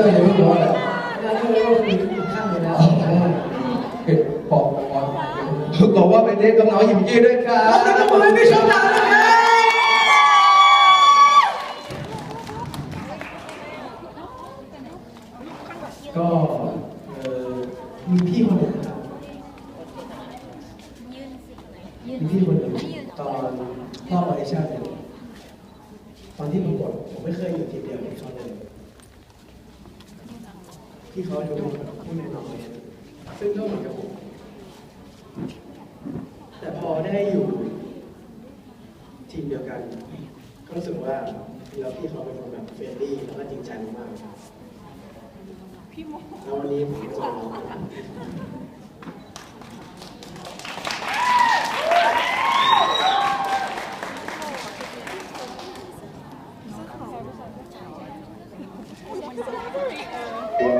ต้ยอย่าเพิ่งร้อนนะแล้วก็เลยก็คืออีกข้างหนึ่งแล้วเกิดบอกบอกบอกว่าเป็นเด็กกับน้องหยิบยืดด้วยครับขอบคุณทุกคนที่ชมเรานะครับก็มีพี่คนหนึ่งครับมีพี่คนหนึ่งตอนรอบออดิชั่นเนี่ยตอนที่ประกดผมไม่เคยอยู่ทีมเดียวกับเขาเลย ที่เขาดูผู้แนะนำเลยซึ่งก็เหมือนกับผม แต่พอได้อยู่ ทีมเดียวกัน ก็รู้สึกว่าแล้วพี่เขาเป็นคนแบบเฟรนลี่แล้วก็จริงใจมากๆแล้ววันนี้ผมจะมา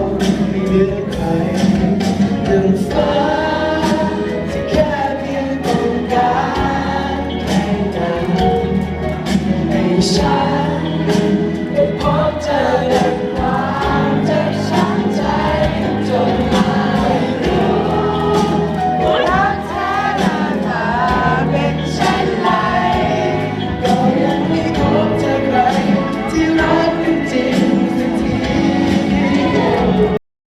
inside.